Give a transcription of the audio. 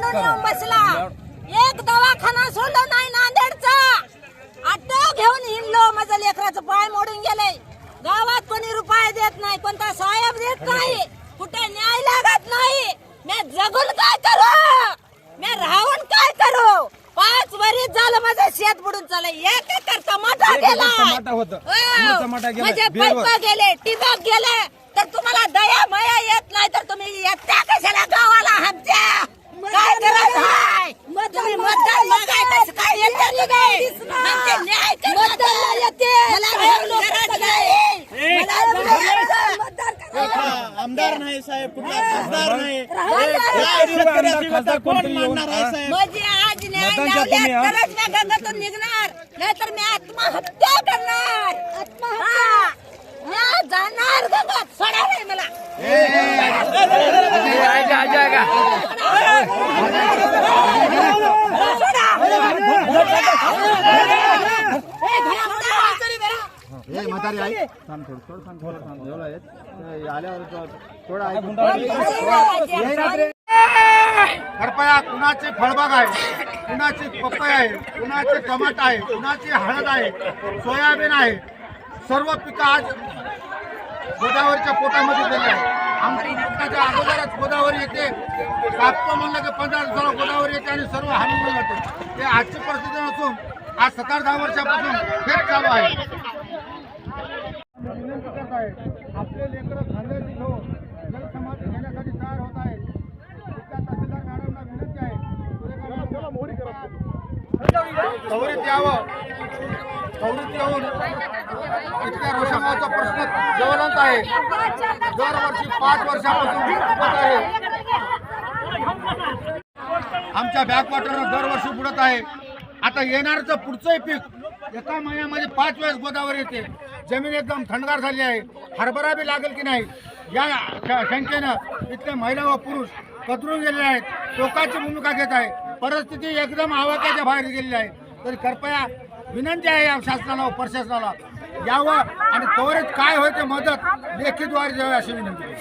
मांडून बसला. एक दवाखाना सोडला नाही नांदेडचा. आटो घेऊन हिंडलो. माझ्या लेकराचं पाय मोडून गेले. गावात कोणी रुपये देत नाही कोणता साहेब देत नाही. कुठे न्याय लागत नाही. मी जगून काय करू? मी राहून काय करू? पाच वरीत झालं माझं शेत बुडून चालय एक एकर टमाटा गेला हो. म्हणजे पैसे गेले टिबक गेले. तर तुम्हाला दया मया येत नाही तर तुम्ही येत्या कशाला मतदान येते. आमदार नाही. साहेब. कुठला खासदार नाही. शेतकरी आमदार, खासदार कोणतरी येऊन आहे म्हणजे आज न्याय लावल्यात हा? तरच मी गंगातून निघणार. नाहीतर मी आत्महत्या करणार. आत्महत्या? म्हातारी आहे थांब थोडं थोडं थांब थोडं थांब. एवढं आहे ते आल्यावर तो- थोडं ऐक. कृपया कुणाची फळबाग आहे कुणाची पपई आहे कुणाचे टमाटा आहे कुणाची हळद आहे सोयाबीन आहे सर्व पिकं आज गोदावरीच्या पोटामध्ये गेले आहे आमच्या पिकाच्या अगोदरच गोदावरी येते. कापतो म्हणलं की पंधरा दिवसाला गोदावरी येते आणि सर्व हाणून जाते. ते आजची परिस्थिती नसून आज सत्तर दहा वर्षापासून हेच चालू आहे. करत आहे. आपले लेकरं खांद्याची घेऊन जलसमाधी घेण्यासाठी तयार होत आहेत. त्या तहसीलदार मॅडमना विनंती आहे यावं. येऊन इतक्या रोषामाचा प्रश्न ज्वलंत आहे. दरवर्षी पाच वर्षापासून आहे. आमच्या बॅकवॉटरनं दरवर्षी बुडत आहे. आता येणारचं पुढचंही पीक एका महिन्यामध्ये पाच वेळेस गोदावरी येते. जमीन एकदम थंडगार झाली आहे. हरभरा बी लागेल की नाही? या श- शंकेनं इथले महिला व पुरुष कचरून गेलेले आहेत. टोकाची भूमिका घेत आहे. परिस्थिती एकदम आवाक्याच्या बाहेर गेलेली आहे. तरी कृपया विनंती आहे या शासनाला व प्रशासनाला. यावं आणि त्वरित काय होते मदत लेखीद्वारे द्यावी अशी विनंती